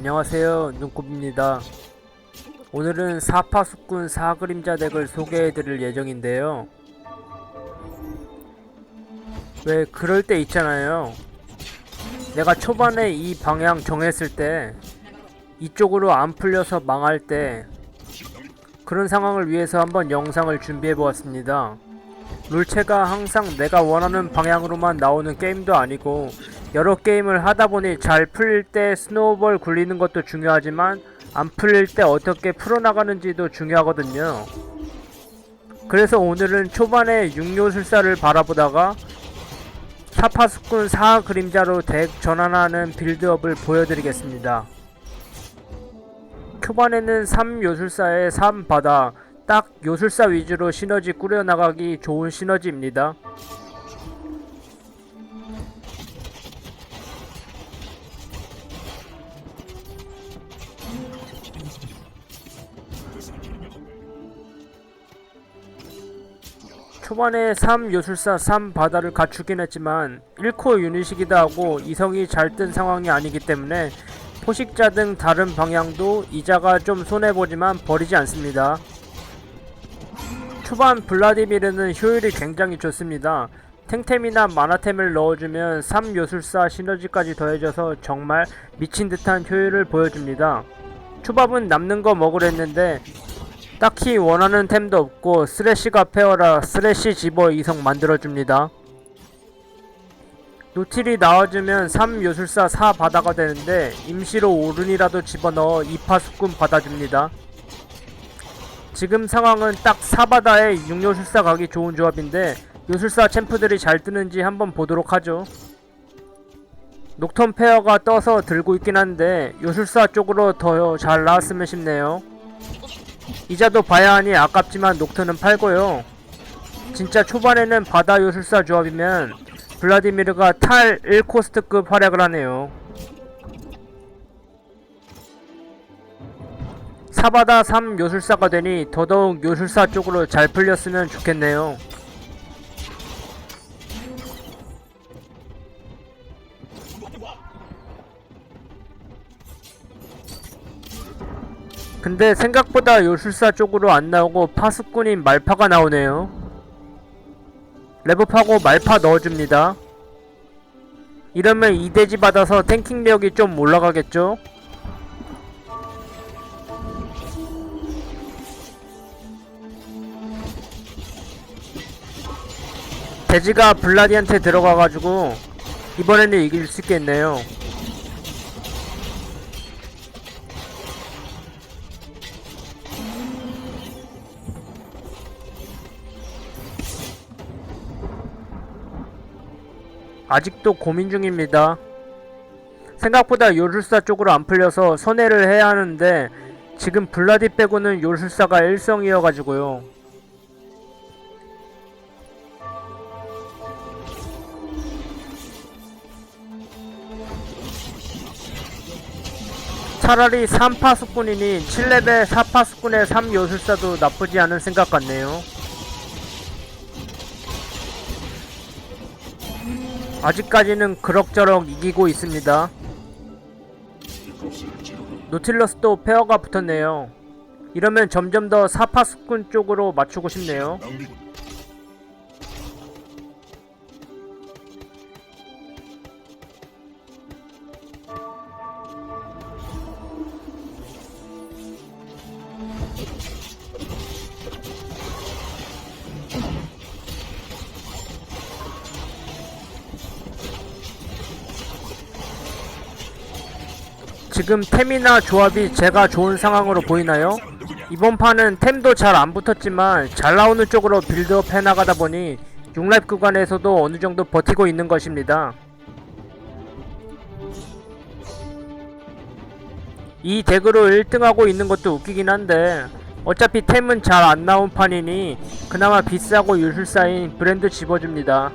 안녕하세요 눈곱입니다. 오늘은 4파수꾼 4그림자 덱을 소개해드릴 예정인데요. 왜 그럴 때 있잖아요. 내가 초반에 이 방향 정했을 때 이쪽으로 안 풀려서 망할 때 그런 상황을 위해서 한번 영상을 준비해 보았습니다 룰체가 항상 내가 원하는 방향으로만 나오는 게임도 아니고 여러 게임을 하다 보니 잘 풀릴 때 스노우볼 굴리는 것도 중요하지만 안 풀릴 때 어떻게 풀어나가는지도 중요하거든요. 그래서 오늘은 초반에 육료술사를 바라보다가 사파수꾼 4 그림자로 덱 전환하는 빌드업을 보여드리겠습니다. 초반에는 3요술사에 3바다 딱 요술사 위주로 시너지 꾸려나가기 좋은 시너지입니다. 초반에 3요술사 3바다를 갖추긴 했지만 1코 유닛이기도 하고 이성이 잘 뜬 상황이 아니기 때문에 포식자 등 다른 방향도 이자가 좀 손해보지만 버리지 않습니다. 초반 블라디미르는 효율이 굉장히 좋습니다. 탱템이나 마나템을 넣어주면 3요술사 시너지까지 더해져서 정말 미친 듯한 효율을 보여줍니다. 초밥은 남는 거 먹으랬는데 딱히 원하는 템도 없고 쓰레쉬가 페어라 쓰레쉬 집어 이성 만들어줍니다. 노틸이 나와주면 3요술사 4바다가 되는데 임시로 오른이라도 집어넣어 2파수꾼 받아줍니다. 지금 상황은 딱 4바다에 6요술사 가기 좋은 조합인데 요술사 챔프들이 잘 뜨는지 한번 보도록 하죠. 녹턴 페어가 떠서 들고 있긴 한데 요술사 쪽으로 더 잘 나왔으면 싶네요. 이자도 봐야 하니 아깝지만 녹턴은 팔고요. 진짜 초반에는 바다 요술사 조합이면 블라디미르가 탈 1코스트급 활약을 하네요. 사바다 3 요술사가 되니 더더욱 요술사 쪽으로 잘 풀렸으면 좋겠네요. 근데 생각보다 요술사 쪽으로 안 나오고 파수꾼인 말파가 나오네요. 레버파고 말파 넣어줍니다. 이러면 2대지 받아서 탱킹력이 좀 올라가겠죠? 돼지가 블라디한테 들어가가지고 이번에는 이길 수 있겠네요. 아직도 고민 중입니다. 생각보다 요술사 쪽으로 안 풀려서 손해를 해야 하는데 지금 블라디 빼고는 요술사가 1성이어가지고요. 차라리 3파수꾼이니 7레벨 4파수꾼의 3요술사도 나쁘지 않은 생각 같네요. 아직까지는 그럭저럭 이기고 있습니다. 노틸러스도 페어가 붙었네요. 이러면 점점 더 사파수꾼 쪽으로 맞추고 싶네요. 지금 템이나 조합이 제가 좋은 상황으로 보이나요? 이번 판은 템도 잘 안 붙었지만 잘 나오는 쪽으로 빌드업 해나가다 보니 6랩 구간에서도 어느 정도 버티고 있는 것입니다. 이 덱으로 1등하고 있는 것도 웃기긴 한데 어차피 템은 잘 안 나온 판이니 그나마 비싸고 유술사인 브랜드 집어줍니다.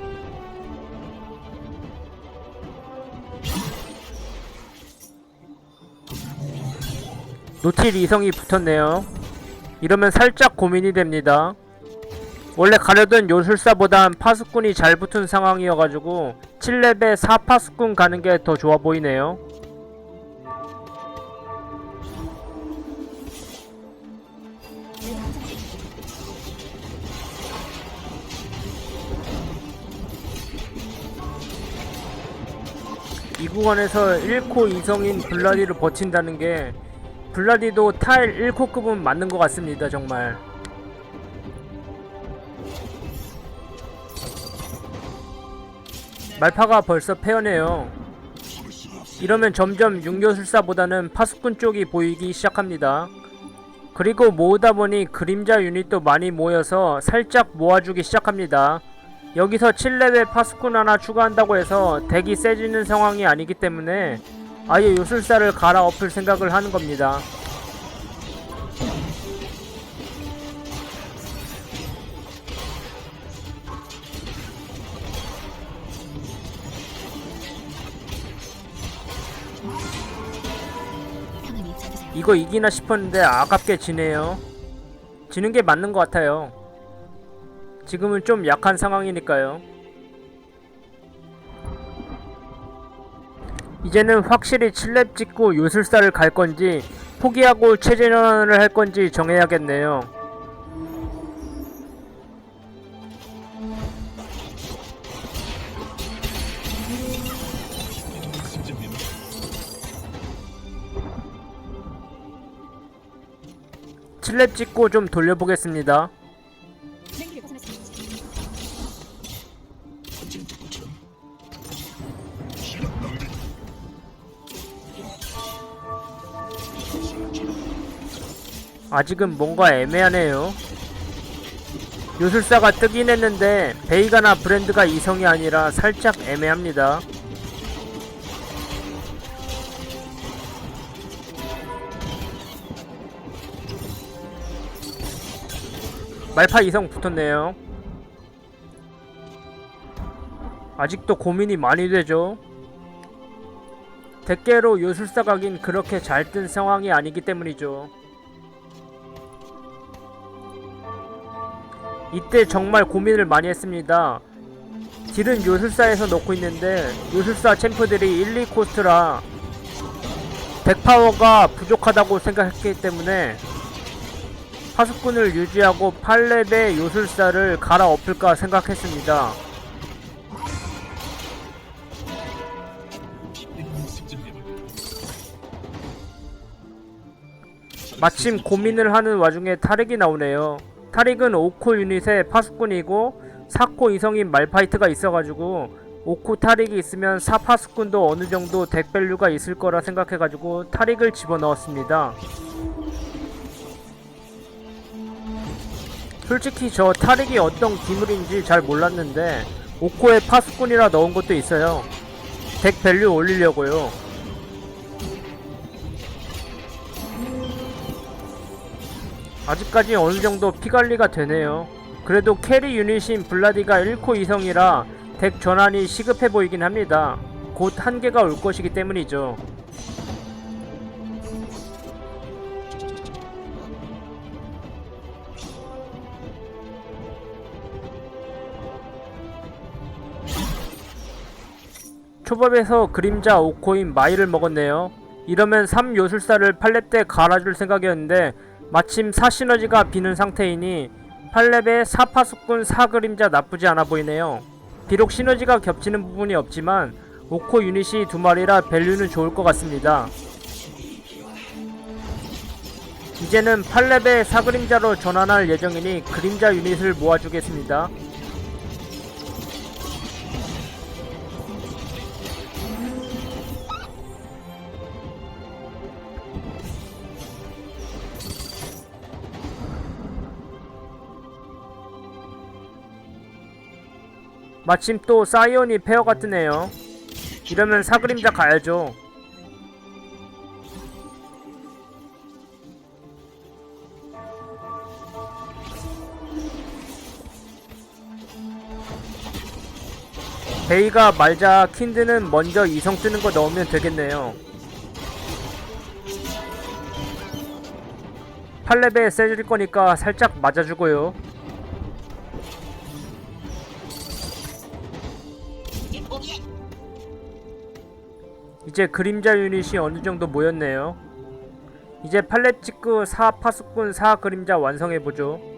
노틸 이성이 붙었네요. 이러면 살짝 고민이 됩니다. 원래 가려던 요술사보단 파수꾼이 잘 붙은 상황이어가지고 7렙에 4파수꾼 가는게 더 좋아 보이네요. 이 구간에서 1코 이성인 블라디를 버틴다는 게 블라디도 타일 1코급은 맞는 것 같습니다 정말. 말파가 벌써 페어네요. 이러면 점점 육료술사보다는 파수꾼 쪽이 보이기 시작합니다. 그리고 모으다 보니 그림자 유닛도 많이 모여서 살짝 모아주기 시작합니다. 여기서 7레벨 파수꾼 하나 추가한다고 해서 덱이 세지는 상황이 아니기 때문에 아예 요술사를 갈아엎을 생각을 하는 겁니다. 이거 이기나 싶었는데 아깝게 지네요. 지는 게 맞는 것 같아요. 지금은 좀 약한 상황이니까요. 이제는 확실히 7렙 찍고 요술사를 갈 건지 포기하고 체제 전환을 할 건지 정해야겠네요. 칠렙 찍고 좀 돌려보겠습니다. 아직은 뭔가 애매하네요. 요술사가 뜨긴 했는데 베이가나 브랜드가 이성이 아니라 살짝 애매합니다. 말파 이성 붙었네요. 아직도 고민이 많이 되죠. 대개로 요술사 가긴 그렇게 잘 뜬 상황이 아니기 때문이죠. 이때 정말 고민을 많이 했습니다. 딜은 요술사에서 넣고 있는데 요술사 챔프들이 1, 2코스트라 덱파워가 부족하다고 생각했기 때문에 파수꾼을 유지하고 8렙의 요술사를 갈아엎을까 생각했습니다. 마침 고민을 하는 와중에 타릭이 나오네요. 타릭은 5코 유닛의 파수꾼이고 4코 이성인 말파이트가 있어가지고 5코 타릭이 있으면 4파수꾼도 어느정도 덱밸류가 있을 거라 생각해가지고 타릭을 집어넣었습니다. 솔직히 저 타릭이 어떤 기물인지 잘 몰랐는데 5코에 파수꾼이라 넣은 것도 있어요. 덱 밸류 올리려고요. 아직까지 어느 정도 피관리가 되네요. 그래도 캐리 유닛인 블라디가 1코 이성이라 덱 전환이 시급해 보이긴 합니다. 곧 한계가 올 것이기 때문이죠. 초밥에서 그림자 5코인 마이를 먹었네요. 이러면 3요술사를 8렙 때 갈아줄 생각이었는데 마침 4시너지가 비는 상태이니 8렙에 4파수꾼 4그림자 나쁘지 않아 보이네요. 비록 시너지가 겹치는 부분이 없지만 5코 유닛이 두 마리라 밸류는 좋을 것 같습니다. 이제는 8렙의 4그림자로 전환할 예정이니 그림자 유닛을 모아주겠습니다. 마침 또 사이온이 페어가 뜨네요. 이러면 사그림자 가야죠. 베이가 말자 킨드는 먼저 이성 뜨는 거 넣으면 되겠네요. 8렙에 세질 거니까 살짝 맞아주고요. 이제 그림자 유닛이 어느 정도 모였네요. 이제 팔렙 찍고 4 파수꾼 4 그림자 완성해보죠.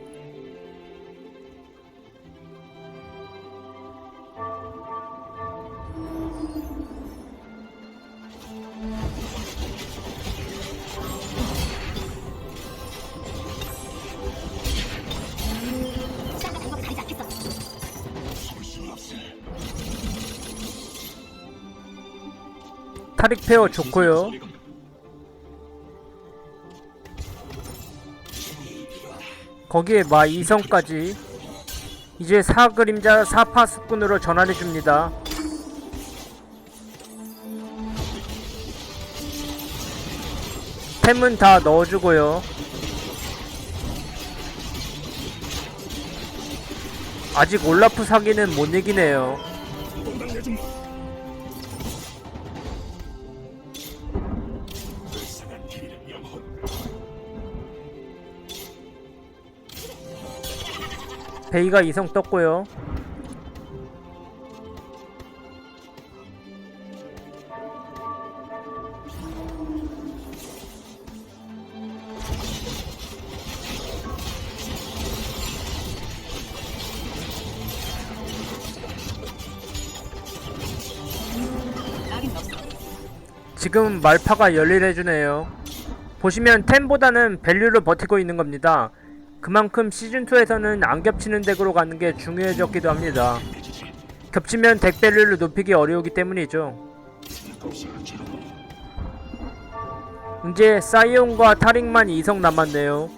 타릭 페어 좋고요. 거기에 마 이성까지 이제 사 그림자 사파 수꾼으로 전환해 줍니다. 템은 다 넣어주고요. 아직 올라프 사기는 못 이기네요. 베이가 이성 떴고요. 낙인 없어. 지금 말파가 열일해주네요. 보시면 템보다는 밸류를 버티고 있는 겁니다. 그만큼 시즌2에서는 안 겹치는 덱으로 가는 게 중요해졌기도 합니다. 겹치면 덱 밸류를 높이기 어려우기 때문이죠. 이제 사이온과 타릭만 이성 남았네요.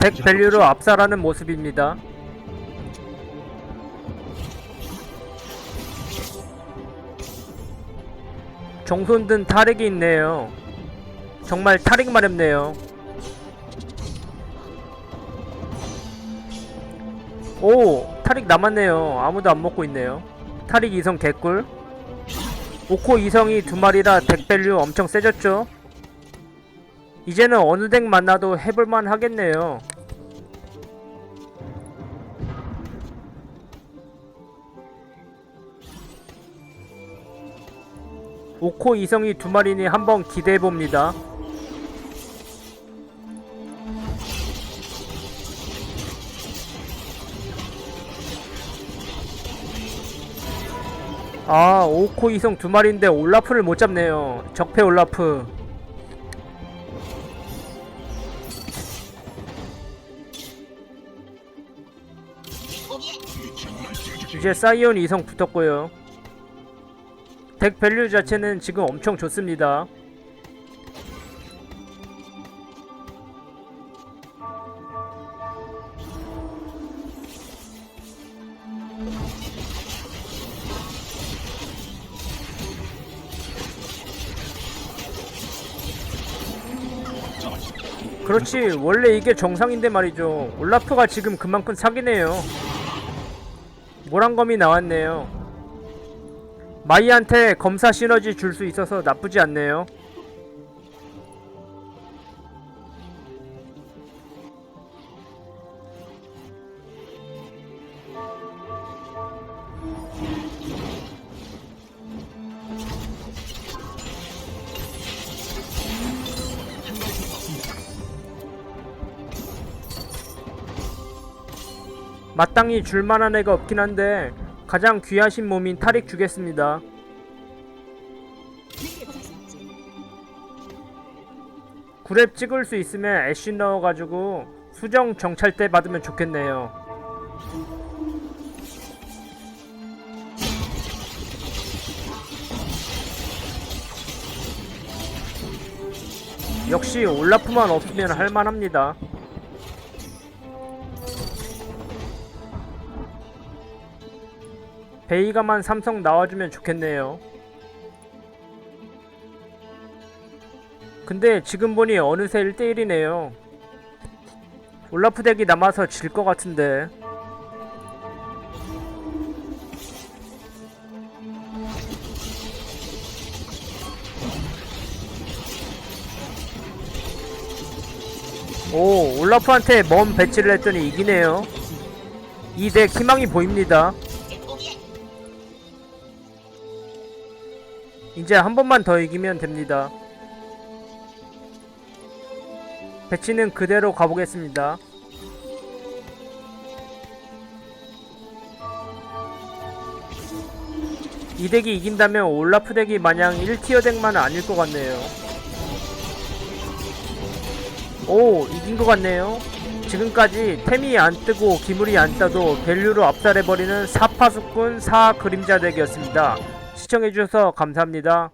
덱 밸류로 압살하는 모습입니다. 정손 든 타릭이 있네요. 정말 타릭 마렵네요. 오! 타릭 남았네요. 아무도 안 먹고 있네요. 타릭 이성 개꿀. 오코 이성이 두 마리라 덱 밸류 엄청 세졌죠? 이제는 어느 덱 만나도 해볼만 하겠네요. 오코 이성이 두 마리니 한번 기대해 봅니다. 아, 오코 이성 두 마리인데 올라프를 못 잡네요. 적폐 올라프. 이제 사이온 이성 붙었고요. 덱 밸류 자체는 지금 엄청 좋습니다. 그렇지 원래 이게 정상인데 말이죠. 올라프가 지금 그만큼 사기네요. 모란검이 나왔네요 마이한테 검사 시너지 줄 수 있어서 나쁘지 않네요. 마땅히 줄만한 애가 없긴 한데 가장 귀하신 몸인 타릭 주겠습니다. 구랩 찍을 수 있으면 애쉬 넣어가지고 수정 정찰 때 받으면 좋겠네요. 역시 올라프만 없으면 할만합니다. 베이가만 삼성 나와주면 좋겠네요. 근데 지금 보니 어느새 1대1이네요. 올라프 덱이 남아서 질 것 같은데. 오, 올라프한테 먼 배치를 했더니 이기네요. 이 덱 희망이 보입니다. 이제 한 번만 더 이기면 됩니다. 배치는 그대로 가보겠습니다. 이 덱이 이긴다면 올라프 덱이 마냥 1티어 덱만은 아닐 것 같네요. 오 이긴 것 같네요. 지금까지 템이 안 뜨고 기물이 안 따도 밸류로 압살해버리는 4파수꾼 4그림자 덱이었습니다. 시청해주셔서 감사합니다.